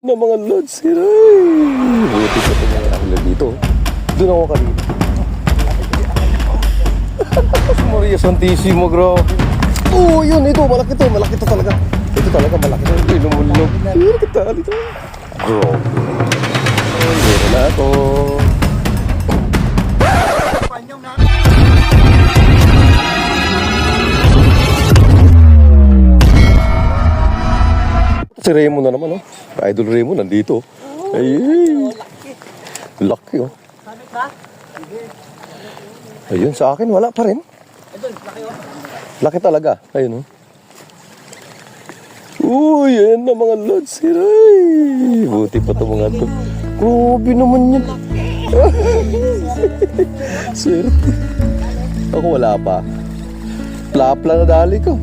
na mga lods. Hiray! Buti ito mga angler dito. Doon ako kanina. Maria Santissimo, grabe. Oo, oh, yun. Ito, malaki to. Malaki to talaga. Ito talaga, malaki to. Ito, lumulog. Ayun, kita. Dito. Grabe. Meron na ako. Si Remo na naman, oh. Idol Remo, nandito. Ay, laki, oh. Ayun, sa akin, wala pa rin. Laki talaga. Ayun, oh. Uy, ayan na mga lods. Hiray. Buti pa ito mga to. Grabe naman yan. Swerte. Ako wala pa. Plapla na dali ko.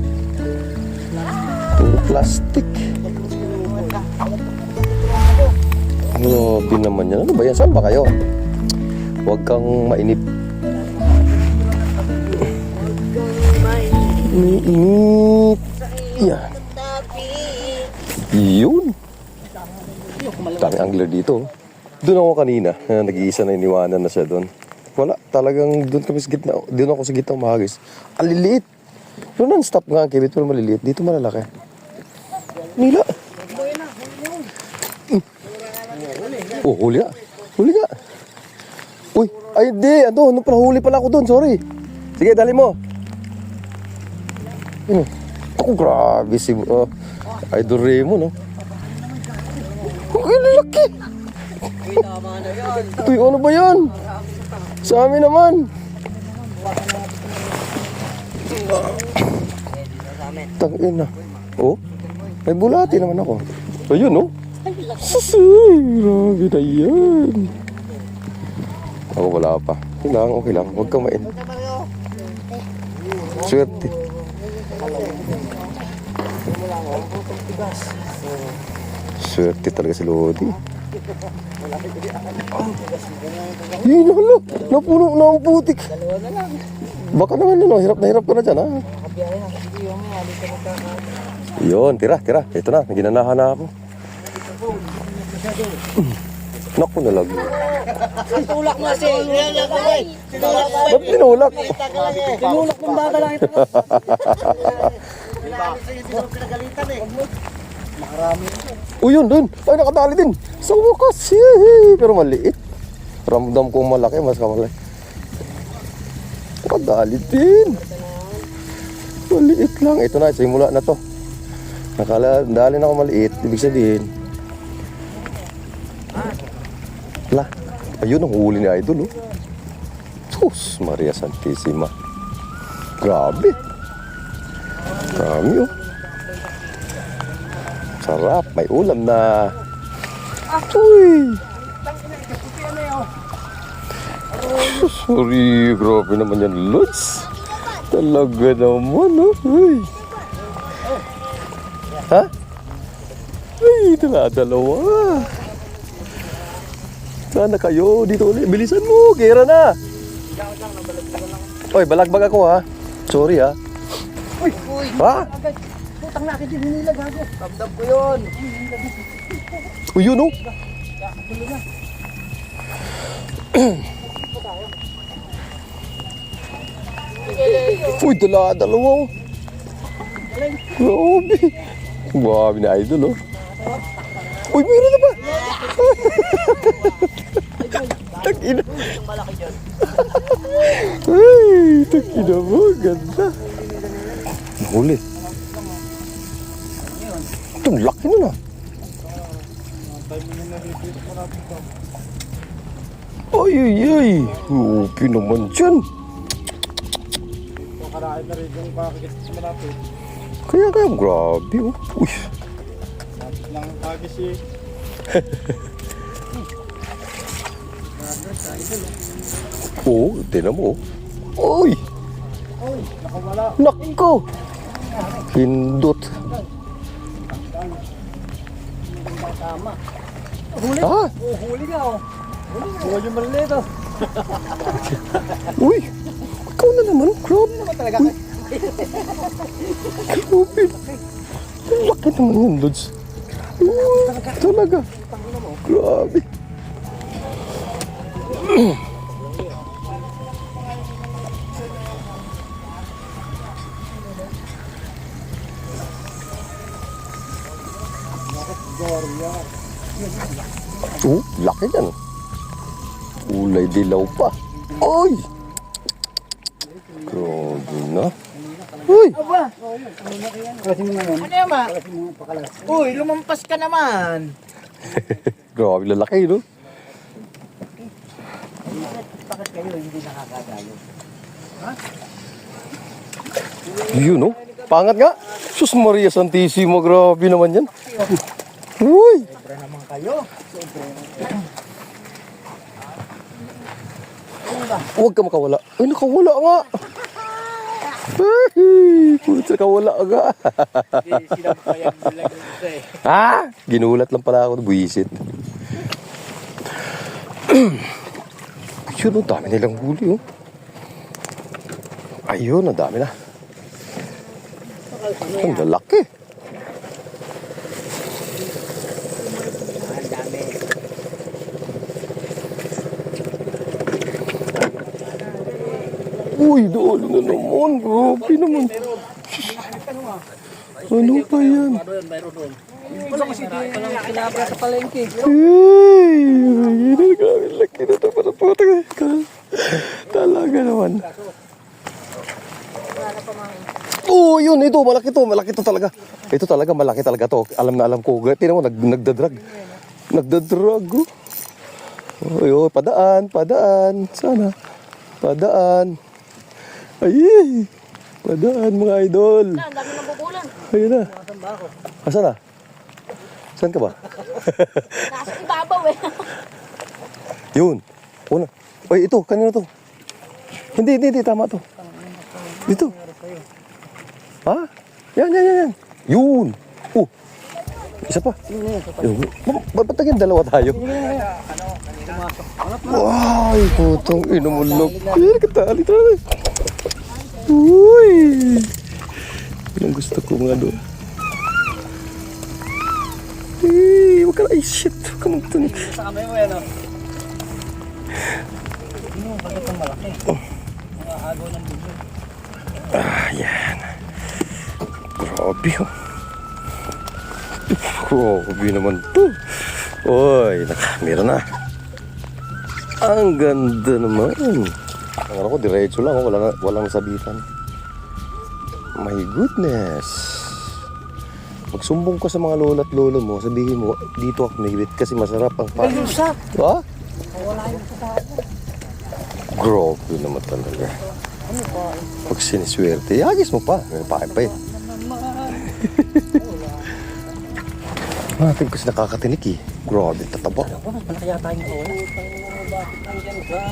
Puro plastic. Grabe naman yan. Ano ba yan? Saan ba kayo? Huwag kang mainip. Mainip. Yan. Yun. Tami angler dito. Doon ako kanina. na Nag-iisa na iniwanan na siya doon. Wala. Talagang doon kami sa gitna. Doon ako sa gitna umahagis. Ang liliit. Doon non-stop nga ang kibit pero maliliit. Dito malalaki. Nila. Oh, huli nga. Huli nga. Uy, ay hindi. Ano, ano pala, huli pala ako doon. Sorry. Sige, dali mo. Ano? Ako, grabe si... Uh, Idol Remo, no? Ang lalaki. Uy, ano ba yan? Sa amin naman. Tangin na. Oh, may bulati naman ako. Ayun, oh. Susi, grabe na yan. Ako wala pa. Okay lang, okay lang. Huwag kang main. Swerte. Swerte talaga si Lodi. Yun, hala. Napuno na ang putik. Baka naman yun, oh. hirap na hirap ka na dyan, ha? Yun, tira, tira. Ito na, ginanahan na ako. Naku, nalag. Tulak na si. Tulak na. Ba't tinulak? Tinulak ng baka lang ito. Uy, yun, dun. Ay, nakadali din. Sa wakas. Yee. Pero maliit. Ramdam ko malaki, mas kamalaki. Nakadali din. Maliit lang. Ito na, simula na to. Nakala, dali na ako maliit. Ibig sabihin. Ayun ang huli ni Idol, oh. Sus, Maria Santissima. Grabe. Grabe, oh. Sarap, may ulam na. Uy! Sorry, grabe naman yan, Lods. Talaga naman, oh. Uy. Ha? Ay, dala-dalawa. Sana kayo dito ulit. Bilisan mo, gera na. Oy, balagbag ako ha. Sorry ha. Uy, uy. Ha? Putang na akin din hinilag gago. Damdam ko yun. Uy, yun oh. Uy, dala, dalawa oh. Grabe. Grabe na idol oh. Uy, meron na ba? Takina. Ay, takina mo. Ganda. Huli. Ito, laki nun ah. Ay, ay, ay. Upi naman dyan. Na. Kaya kaya, grabe oh. Uy. Ang kagis eh. Oo, tinan mo oh. Uy. Uy, nakawala. Nako. Pindot. Tama. Huli. Ah, Oh, huli nga oh. Huli nga. Huwag yung maliliit oh. uy. Ikaw na naman, grabe. Ano talaga? Grabe. Ang laki naman yun, Lods. Uh, talaga. Grabe. Oh, laki yan. Ulay dilaw pa. Oy! Grabe na. Uy! Kasi mo naman. Ano yan, ma? Uy, lumampas ka naman. Grabe lalaki, no? Bakit kayo hindi nakakagalo? Yun, no? Pangat nga. Sus Maria Santissima, grabe naman yan. Uy! Sobra naman kayo. Huwag ka makawala. Ay, nakawala nga. Puta, ka. Dito eh. ha? Ginulat lang pala ako. Buisit. Ayun, ang dami nilang huli, oh. Ayun, ang dami na. Ang lalaki. Uy, doon na naman. Grabe naman. Ano pa yan? Hey, yun grabe laki na ito para puta ka. Talaga naman. Oh, yun, ito, malaki to, malaki to talaga. Ito talaga, malaki talaga to. Alam na alam ko. Tingnan mo, nag, nagdadrag. Nagdadrag, oh. Oh, padaan, padaan. Sana. Padaan. Ay, padaan mga idol. Ang dami ng bubulan. Ayun na. Asan na? Saan ka ba? Nasa ibabaw eh. Yun. Una. Oy, ito. Kanina to. Hindi, hindi, hindi. Tama to. Dito. Ha? Yan, yan, yan, yan. Yun. Oh. Isa pa. Yun. Ba- ba- Ba't naging dalawa tayo? Ay, putong inumulog. Kaya katali talaga. Uy. Yan ang gusto ko mga doon. Eh, wag ka na. Ay, shit. Huwag ka magtunog. Sa kamay mo yan oh. Ano, bakit ang malaki? Mga agaw ng bubul. Ayan. Grabe oh. Grabe naman to. Oy, naka, meron na. Ang ganda naman. Ang ano ko, diretso lang. oh. Walang, walang sabitan. My goodness. Magsumbong ka sa mga lola at lolo mo, sabihin mo, dito ako nagibit kasi masarap ang pa. Lusa! Ha? Grabe naman talaga. Pag siniswerte, agis mo pa. May pakin pa eh. Natin kasi nakakatinik eh. Grabe, tataba. Ano kaya tayong kawan?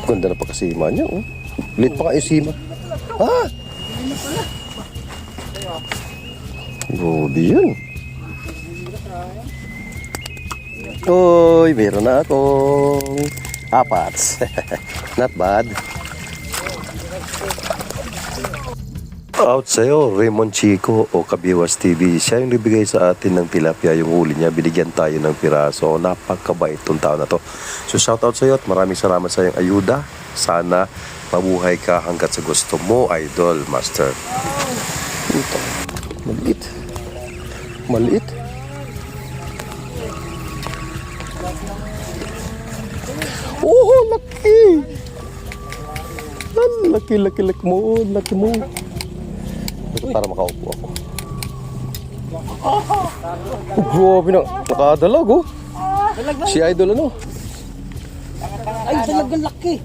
Ganda na pa kasi ima niya, oh. Lit pa yung sima. Ha? Grabe yun. Uy, meron na akong apat. Not bad. Out sa'yo, Raymond Chico o Kabiwas TV. Siya yung nabigay sa atin ng tilapia yung huli niya. Binigyan tayo ng piraso. Napakabait tong tao na to. So shout out sa'yo at maraming salamat sa iyong ayuda. Sana mabuhay ka hanggat sa gusto mo, Idol Master. Ito. Maliit. Maliit. Oh, laki! Laki, laki, laki mo. Laki mo. Ito para makaupo ako. Oh, grabe na. Nakadalag, oh. Si Idol ano? Ay, talagang laki!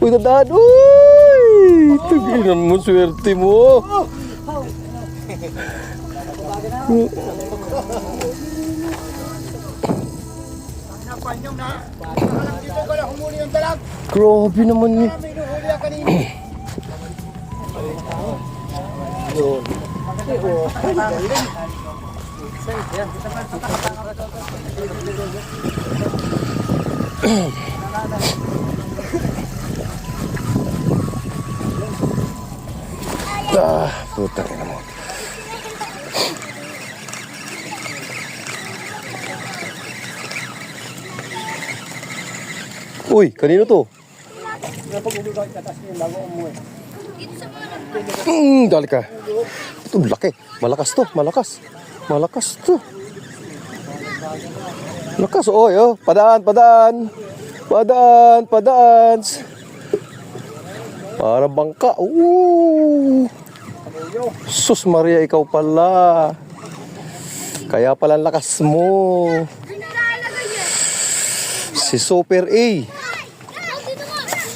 Uy, dadaan. Uy! Taginan mo, swerte mo. Grabe naman eh. Yun. ah, puta na ah, mo. Uy, kanino to? Napag-uwi ka, tatas niya, lago ang mo eh. Mm, dali ka. Ito, laki. Malakas to, malakas. Malakas to. Malakas, oy, oh. Padaan, padaan. Padaan, padaan. Para bangka. Ooh. Sus Maria, ikaw pala. Kaya pala lakas mo. Si Super A.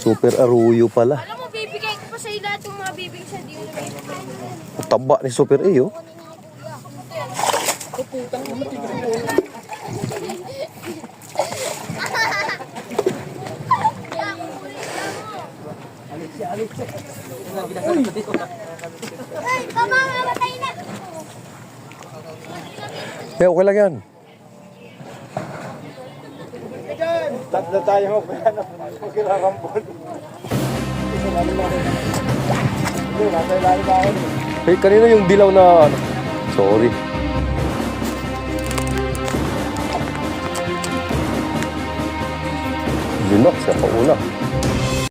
Super Arroyo pala. Alam mo, bibigay ko pa sa lahat yung mga bibig sa di ko na bibigay. Taba ni Super A, oh. Ay, tama nga, matay na. Eh, okay lang yan. Tatlo tayo mo pa yan. Magkirarambol. Hindi, nasa ilalim ako. Eh, kanina yung dilaw na... ano? Sorry. Yun na, siya pauna.